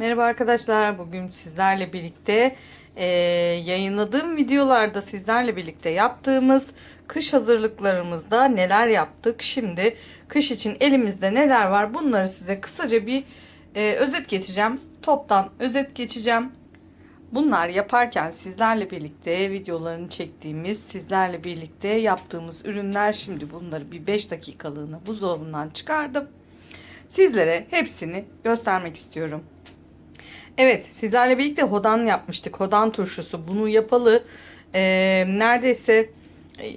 Merhaba arkadaşlar. Bugün sizlerle birlikte eee, yayınladığım videolarda sizlerle birlikte yaptığımız kış hazırlıklarımızda neler yaptık? Şimdi kış için elimizde neler var? Bunları size kısaca bir eee, özet geçeceğim. Toptan özet geçeceğim. Bunlar yaparken sizlerle birlikte videolarını çektiğimiz, sizlerle birlikte yaptığımız ürünler. Şimdi bunları bir 5 dakikalığına buzdolabından çıkardım. Sizlere hepsini göstermek istiyorum. Evet sizlerle birlikte hodan yapmıştık. Hodan turşusu. Bunu yapalı e, neredeyse e,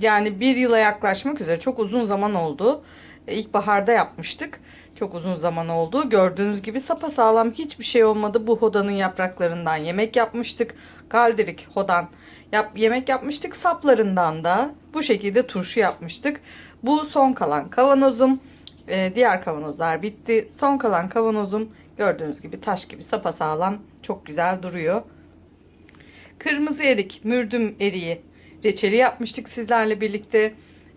yani bir yıla yaklaşmak üzere çok uzun zaman oldu. E, İlkbaharda yapmıştık. Çok uzun zaman oldu. Gördüğünüz gibi sapasağlam hiçbir şey olmadı. Bu hodanın yapraklarından yemek yapmıştık. Galdirik hodan yap, yemek yapmıştık. Saplarından da bu şekilde turşu yapmıştık. Bu son kalan kavanozum. E, diğer kavanozlar bitti. Son kalan kavanozum gördüğünüz gibi taş gibi sapasağlam çok güzel duruyor. Kırmızı erik, mürdüm eriği reçeli yapmıştık sizlerle birlikte.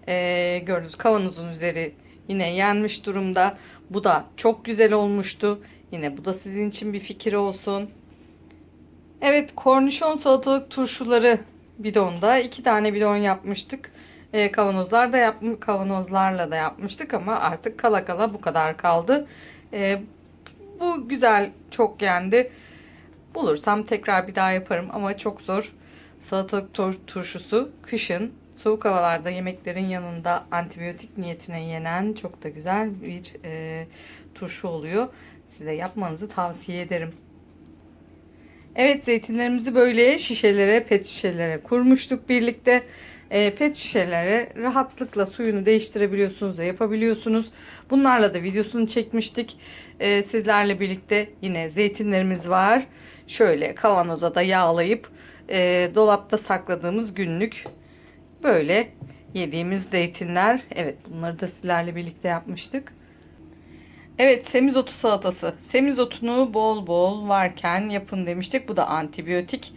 E, gördüğünüz kavanozun üzeri yine yenmiş durumda. Bu da çok güzel olmuştu. Yine bu da sizin için bir fikir olsun. Evet kornişon salatalık turşuları bidonda iki tane bidon yapmıştık. E, kavanozlar da yap kavanozlarla da yapmıştık ama artık kala kala bu kadar kaldı. E, bu güzel çok yendi. Bulursam tekrar bir daha yaparım ama çok zor. Salatalık tur- turşusu kışın soğuk havalarda yemeklerin yanında antibiyotik niyetine yenen çok da güzel bir e, turşu oluyor. Size yapmanızı tavsiye ederim. Evet zeytinlerimizi böyle şişelere, pet şişelere kurmuştuk birlikte. E, pet şişelere rahatlıkla suyunu değiştirebiliyorsunuz da yapabiliyorsunuz. Bunlarla da videosunu çekmiştik. E, sizlerle birlikte yine zeytinlerimiz var. Şöyle kavanoza da yağlayıp e, dolapta sakladığımız günlük böyle yediğimiz zeytinler. Evet bunları da sizlerle birlikte yapmıştık. Evet semizotu salatası. Semizotunu bol bol varken yapın demiştik. Bu da antibiyotik.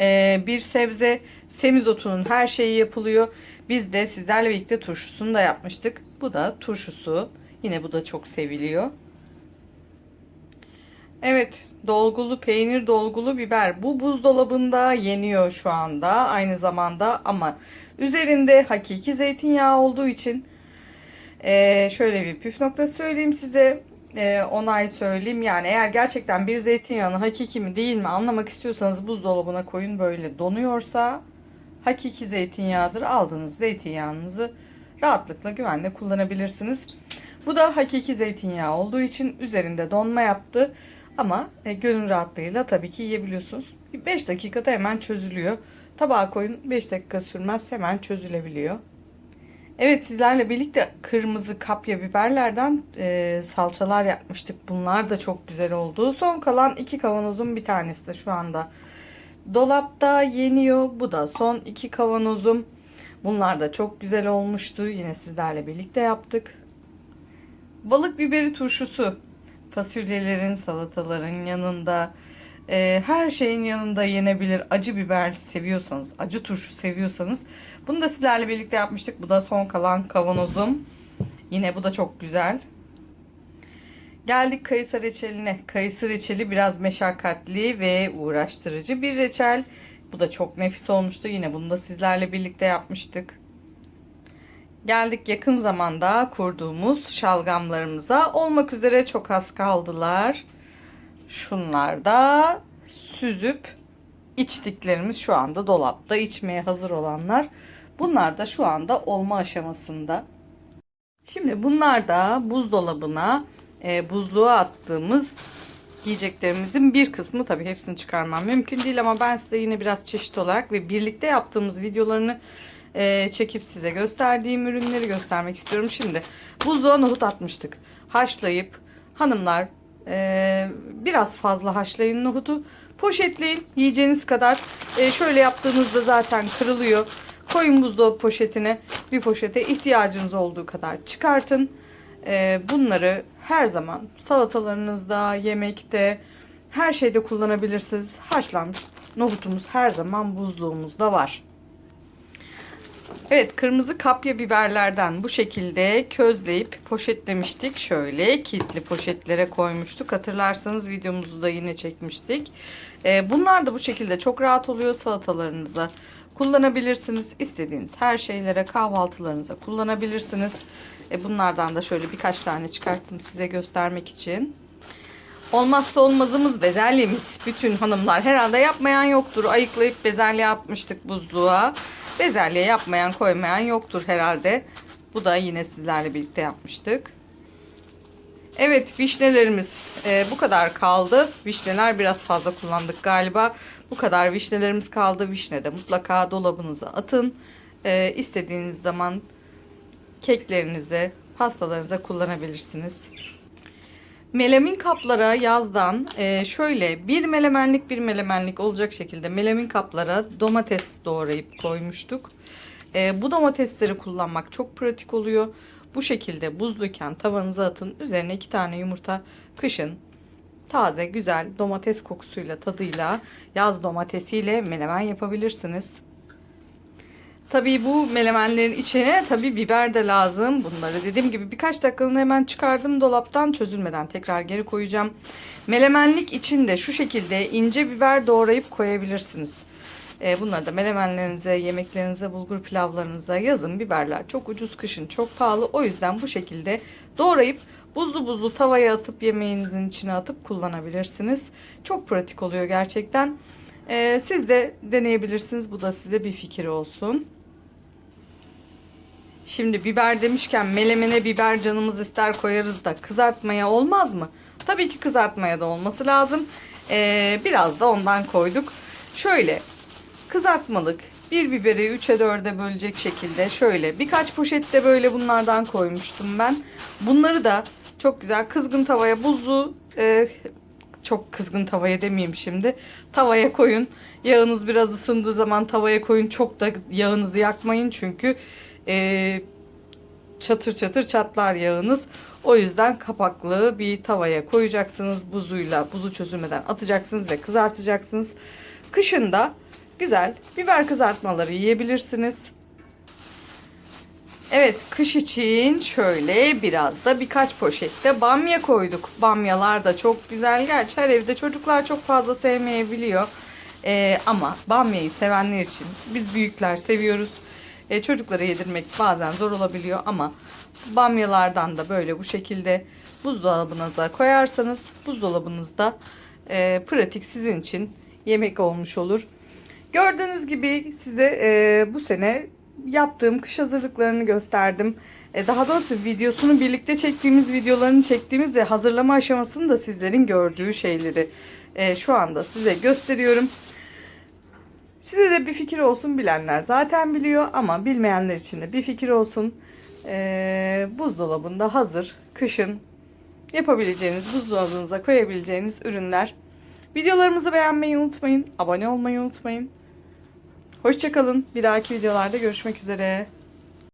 Ee, bir sebze semizotunun her şeyi yapılıyor. Biz de sizlerle birlikte turşusunu da yapmıştık. Bu da turşusu. Yine bu da çok seviliyor. Evet dolgulu peynir dolgulu biber. Bu buzdolabında yeniyor şu anda aynı zamanda ama üzerinde hakiki zeytinyağı olduğu için ee, şöyle bir püf noktası söyleyeyim size. Ee, onay söyleyeyim. Yani eğer gerçekten bir zeytinyağını hakiki mi değil mi anlamak istiyorsanız buzdolabına koyun. Böyle donuyorsa hakiki zeytinyağıdır. Aldığınız zeytinyağınızı rahatlıkla güvenle kullanabilirsiniz. Bu da hakiki zeytinyağı olduğu için üzerinde donma yaptı. Ama e, gönül rahatlığıyla tabii ki yiyebiliyorsunuz. 5 dakikada hemen çözülüyor. Tabağa koyun 5 dakika sürmez hemen çözülebiliyor. Evet sizlerle birlikte kırmızı kapya biberlerden e, salçalar yapmıştık. Bunlar da çok güzel oldu. Son kalan iki kavanozun bir tanesi de şu anda dolapta yeniyor. Bu da son iki kavanozum. Bunlar da çok güzel olmuştu. Yine sizlerle birlikte yaptık. Balık biberi turşusu. Fasulyelerin, salataların yanında e, her şeyin yanında yenebilir. Acı biber seviyorsanız, acı turşu seviyorsanız bunu da sizlerle birlikte yapmıştık. Bu da son kalan kavanozum. Yine bu da çok güzel. Geldik kayısı reçeline. Kayısı reçeli biraz meşakkatli ve uğraştırıcı bir reçel. Bu da çok nefis olmuştu. Yine bunu da sizlerle birlikte yapmıştık. Geldik yakın zamanda kurduğumuz şalgamlarımıza. Olmak üzere çok az kaldılar. Şunlar da süzüp içtiklerimiz şu anda dolapta içmeye hazır olanlar. Bunlar da şu anda olma aşamasında. Şimdi bunlar da buzdolabına e, buzluğa attığımız yiyeceklerimizin bir kısmı tabii hepsini çıkarmam mümkün değil ama ben size yine biraz çeşit olarak ve birlikte yaptığımız videolarını e, çekip size gösterdiğim ürünleri göstermek istiyorum. Şimdi buzluğa nohut atmıştık. Haşlayıp hanımlar e, biraz fazla haşlayın nohutu. Poşetleyin yiyeceğiniz kadar. E, şöyle yaptığınızda zaten kırılıyor. Koyun buzdolabı poşetine bir poşete ihtiyacınız olduğu kadar çıkartın. E, bunları her zaman salatalarınızda, yemekte, her şeyde kullanabilirsiniz. Haşlanmış nohutumuz her zaman buzluğumuzda var. Evet kırmızı kapya biberlerden bu şekilde közleyip poşetlemiştik. Şöyle kilitli poşetlere koymuştuk. Hatırlarsanız videomuzu da yine çekmiştik. Ee, bunlar da bu şekilde çok rahat oluyor salatalarınıza. Kullanabilirsiniz. İstediğiniz her şeylere kahvaltılarınıza kullanabilirsiniz. E, bunlardan da şöyle birkaç tane çıkarttım size göstermek için. Olmazsa olmazımız bezelyemiz. Bütün hanımlar herhalde yapmayan yoktur. Ayıklayıp bezelye atmıştık buzluğa. Bezelye yapmayan koymayan yoktur herhalde. Bu da yine sizlerle birlikte yapmıştık. Evet vişnelerimiz e, bu kadar kaldı. Vişneler biraz fazla kullandık galiba. Bu kadar vişnelerimiz kaldı. Vişne de mutlaka dolabınıza atın. E, istediğiniz zaman keklerinize, pastalarınıza kullanabilirsiniz. Melamin kaplara yazdan e, şöyle bir melemenlik bir melemenlik olacak şekilde melamin kaplara domates doğrayıp koymuştuk. E, bu domatesleri kullanmak çok pratik oluyor. Bu şekilde buzluyken tavanıza atın. Üzerine iki tane yumurta kışın taze güzel domates kokusuyla tadıyla yaz domatesiyle menemen yapabilirsiniz. Tabii bu melemenlerin içine tabii biber de lazım. Bunları dediğim gibi birkaç dakikalığına hemen çıkardım dolaptan çözülmeden tekrar geri koyacağım. Melemenlik için de şu şekilde ince biber doğrayıp koyabilirsiniz. Ee, bunları da melemenlerinize, yemeklerinize, bulgur pilavlarınıza yazın. Biberler çok ucuz, kışın çok pahalı. O yüzden bu şekilde doğrayıp buzlu buzlu tavaya atıp yemeğinizin içine atıp kullanabilirsiniz. Çok pratik oluyor gerçekten. Ee, siz de deneyebilirsiniz. Bu da size bir fikir olsun. Şimdi biber demişken melemene biber canımız ister koyarız da kızartmaya olmaz mı? Tabii ki kızartmaya da olması lazım. Ee, biraz da ondan koyduk. Şöyle kızartmalık bir biberi 3'e 4'e bölecek şekilde şöyle birkaç poşette böyle bunlardan koymuştum ben. Bunları da çok güzel kızgın tavaya buzlu e, çok kızgın tavaya demeyeyim şimdi. Tavaya koyun. Yağınız biraz ısındığı zaman tavaya koyun. Çok da yağınızı yakmayın çünkü e, çatır çatır çatlar yağınız. O yüzden kapaklı bir tavaya koyacaksınız. Buzuyla, buzu çözülmeden atacaksınız ve kızartacaksınız. Kışında güzel biber kızartmaları yiyebilirsiniz. Evet kış için şöyle biraz da birkaç poşette bamya koyduk. Bamyalar da çok güzel. Gerçi her evde çocuklar çok fazla sevmeyebiliyor. Ee, ama bamyayı sevenler için biz büyükler seviyoruz. Ee, çocuklara yedirmek bazen zor olabiliyor ama bamyalardan da böyle bu şekilde buzdolabınıza koyarsanız buzdolabınızda e, pratik sizin için yemek olmuş olur. Gördüğünüz gibi size e, bu sene yaptığım kış hazırlıklarını gösterdim. E, daha doğrusu videosunu birlikte çektiğimiz videolarını çektiğimiz ve hazırlama aşamasını da sizlerin gördüğü şeyleri e, şu anda size gösteriyorum. Size de bir fikir olsun bilenler zaten biliyor ama bilmeyenler için de bir fikir olsun. E, buzdolabında hazır kışın yapabileceğiniz buzdolabınıza koyabileceğiniz ürünler. Videolarımızı beğenmeyi unutmayın. Abone olmayı unutmayın. Hoşçakalın. Bir dahaki videolarda görüşmek üzere.